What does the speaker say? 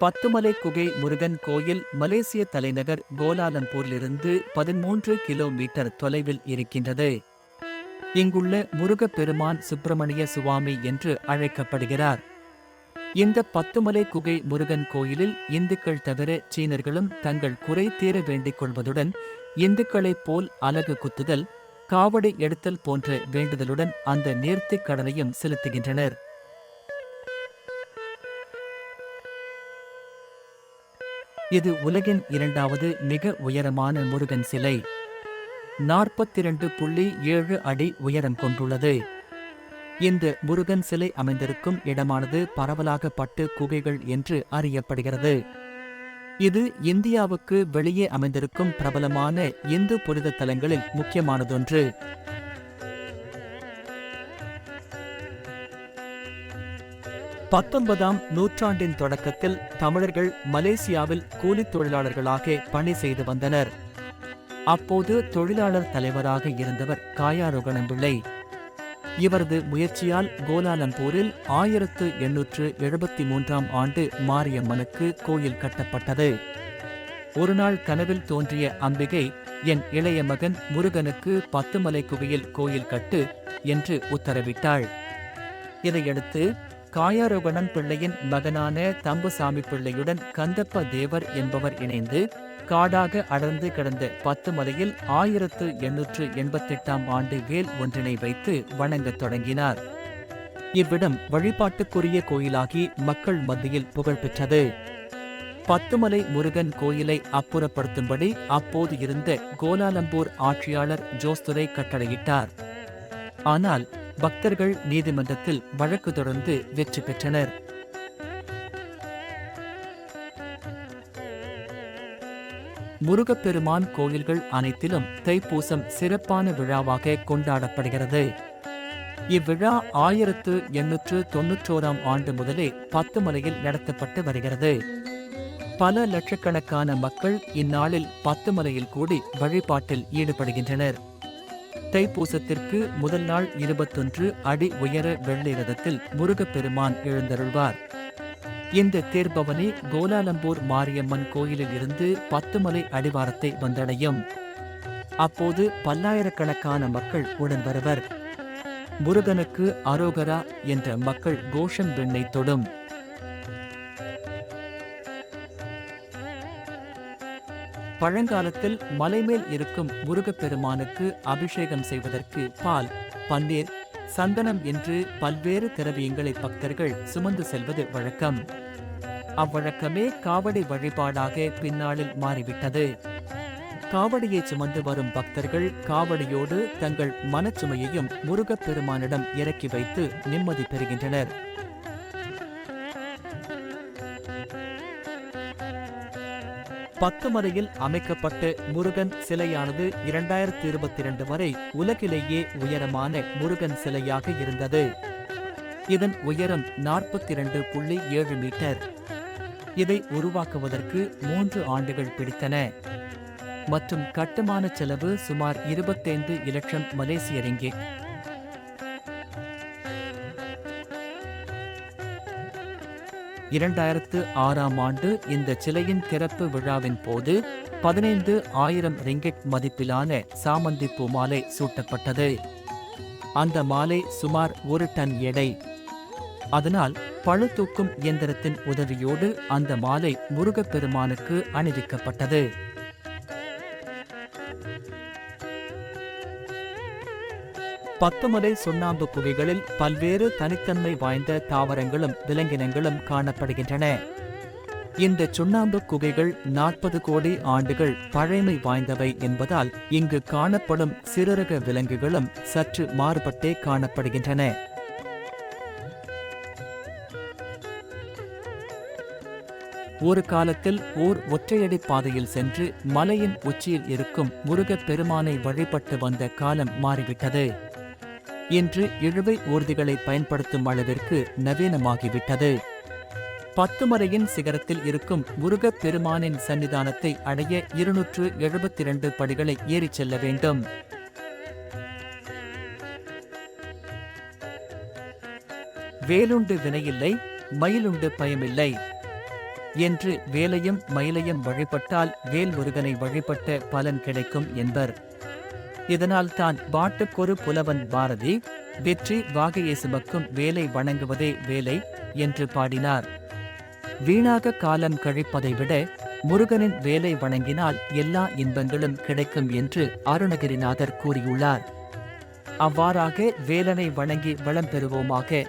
பத்துமலை குகை முருகன் கோயில் மலேசிய தலைநகர் கோலாலம்பூரிலிருந்து பதிமூன்று கிலோமீட்டர் தொலைவில் இருக்கின்றது. இங்குள்ள முருகப்பெருமான் சுப்பிரமணிய சுவாமி என்று அழைக்கப்படுகிறார். இந்த பத்துமலை குகை முருகன் கோயிலில் இந்துக்கள் தவிர சீனர்களும் தங்கள் குறை தீர வேண்டிக் கொள்வதுடன் இந்துக்களைப் போல் அலகு குத்துதல் காவடி எடுத்தல் போன்ற வேண்டுதலுடன் அந்த நேர்த்திக் கடனையும் செலுத்துகின்றனர். இது உலகின் இரண்டாவது மிக உயரமான முருகன் சிலை. நாற்பத்திரண்டு புள்ளி ஏழு அடி உயரம் கொண்டுள்ளது. இந்த முருகன் சிலை அமைந்திருக்கும் இடமானது பரவலாக பட்டு குகைகள் என்று அறியப்படுகிறது. இது இந்தியாவுக்கு வெளியே அமைந்திருக்கும் பிரபலமான இந்து புனித தலங்களில் முக்கியமானதொன்று. பத்தொன்பதாம் நூற்றாண்டின் தொடக்கத்தில் தமிழர்கள் மலேசியாவில் கூலித் தொழிலாளர்களாக பணி செய்து வந்தனர். அப்போது தொழிலாளர் தலைவராக இருந்தவர் காயாரோகணம் பிள்ளை இவரது முயற்சியால் கோலாலம்பூரில் ஆயிரத்து எண்ணூற்று எழுபத்தி மூன்றாம் ஆண்டு மாரியம்மனுக்கு கோயில் கட்டப்பட்டது. ஒருநாள் கனவில் தோன்றிய அம்பிகை என் இளைய மகன் முருகனுக்கு பத்துமலை குகையில் கோயில் கட்டு என்று உத்தரவிட்டாள். இதையடுத்து காயாரோகணன் பிள்ளையின் மகனான தம்புசாமி பிள்ளையுடன் கந்தப்ப தேவர் என்பவர் இணைந்து காடாக அடர்ந்து கிடந்த பத்து மலையில் ஆயிரத்து எண்ணூற்று எண்பத்தெட்டாம் ஆண்டு வேல் ஒன்றினை வைத்து வணங்கத் தொடங்கினார். இவ்விடம் வழிபாட்டுக்குரிய கோயிலாகி மக்கள் மத்தியில் புகழ் பெற்றது. பத்துமலை முருகன் கோயிலை அப்புறப்படுத்தும்படி அப்போது இருந்த கோலாலம்பூர் ஆட்சியாளர் ஜோஸ்துரை கட்டளையிட்டார். ஆனால் பக்தர்கள் நீதிமன்றத்தில் வழக்கு தொடர்ந்து வெற்றி பெற்றனர். முருகப்பெருமான் கோயில்கள் அனைத்திலும் தைப்பூசம் சிறப்பான விழாவாக கொண்டாடப்படுகிறது. இவ்விழா ஆயிரத்து எண்ணூற்று தொன்னூற்றோராம் ஆண்டு முதலே பத்து மலையில் நடத்தப்பட்டு வருகிறது. பல லட்சக்கணக்கான மக்கள் இந்நாளில் பத்து மலையில் கூடி வழிபாட்டில் ஈடுபடுகின்றனர். தைப்பூசத்திற்கு முதல் நாள் இருபத்தொன்று அடி உயர வெள்ளை ரதத்தில் முருகப்பெருமான் எழுந்தருள்வார். இந்த தேர்பவனி கோலாலம்பூர் மாரியம்மன் கோயிலில் இருந்து பத்துமலை அடிவாரத்தை வந்தடையும். அப்போது பல்லாயிரக்கணக்கான மக்கள் உடன் வருவர். முருகனுக்கு அரோகரா என்ற மக்கள் கோஷம் பெண்ணை தொடும். பழங்காலத்தில் மலைமேல் இருக்கும் முருகப்பெருமானுக்கு அபிஷேகம் செய்வதற்கு பால் பன்னீர் சந்தனம் என்று பல்வேறு திரவியங்களை பக்தர்கள் சுமந்து செல்வது வழக்கம். அவ்வழக்கமே காவடி வழிபாடாக பின்னாளில் மாறிவிட்டது. காவடியை சுமந்து வரும் பக்தர்கள் காவடியோடு தங்கள் மனச்சுமையையும் முருகப்பெருமானிடம் இறக்கி வைத்து நிம்மதி பெறுகின்றனர். பத்துமலையில் அமைக்கப்பட்ட முருகன் சிலையானது இரண்டாயிரத்தி இருபத்தி இரண்டு வரை உலகிலேயே உயரமான முருகன் சிலையாக இருந்தது. இதன் உயரம் நாற்பத்தி இரண்டு புள்ளி ஏழு மீட்டர். இதை உருவாக்குவதற்கு மூன்று ஆண்டுகள் பிடித்தன. மற்றும் கட்டுமான செலவு சுமார் இருபத்தைந்து இலட்சம் மலேசிய ரிங்கிட் இரண்டாயிரத்து ஆறாம் ஆண்டு இந்த சிலையின் திறப்பு விழாவின் போது பதினைந்து ஆயிரம் ரிங்கெட் மதிப்பிலான சாமந்தி பூ மாலை சூட்டப்பட்டது. அந்த மாலை சுமார் ஒரு டன் எடை. அதனால் பழு தூக்கும் இயந்திரத்தின் உதவியோடு அந்த மாலை முருகப்பெருமானுக்கு அணிவிக்கப்பட்டது. பத்துமலை சுண்ணாம்பு குகைகளில் பல்வேறு தனித்தன்மை வாய்ந்த தாவரங்களும் விலங்கினங்களும் காணப்படுகின்றன. இந்த சுண்ணாம்பு குகைகள் நாற்பது கோடி ஆண்டுகள் பழமை வாய்ந்தவை என்பதால் இங்கு காணப்படும் சிறுரக விலங்குகளும் சற்று மாறுபட்டே காணப்படுகின்றன. ஒரு காலத்தில் ஓர் ஒற்றையடி பாதையில் சென்று மலையின் உச்சியில் இருக்கும் முருகப் பெருமானை வழிபட்டு வந்த காலம் மாறிவிட்டது. இன்று இழுவை ஊர்திகளை பயன்படுத்தும் அளவிற்கு நவீனமாகிவிட்டது. பத்துமலையின் சிகரத்தில் இருக்கும் முருகப் பெருமானின் சன்னிதானத்தை அடைய இருநூற்று எழுபத்தி இரண்டு படிகளை ஏறிச் செல்ல வேண்டும். வேலுண்டு வினையில்லை மயிலுண்டு பயமில்லை. என்று வேலையும் மயிலையும் வழிபட்டால் வேல் முருகனை வழிபட்ட பலன் கிடைக்கும் என்பர். இதனால் தான் பாட்டுக்கொரு புலவன் பாரதி வெற்றி வாகையேசுமக்கும் வேலை வணங்குவதே வேலை என்று பாடினார். வீணாக காலம் கழிப்பதை விட முருகனின் வேலை வணங்கினால் எல்லா இன்பங்களும் கிடைக்கும் என்று அருணகிரிநாதர் கூறியுள்ளார். அவ்வாறாக வேலனை வணங்கி வளம் பெறுவோமாக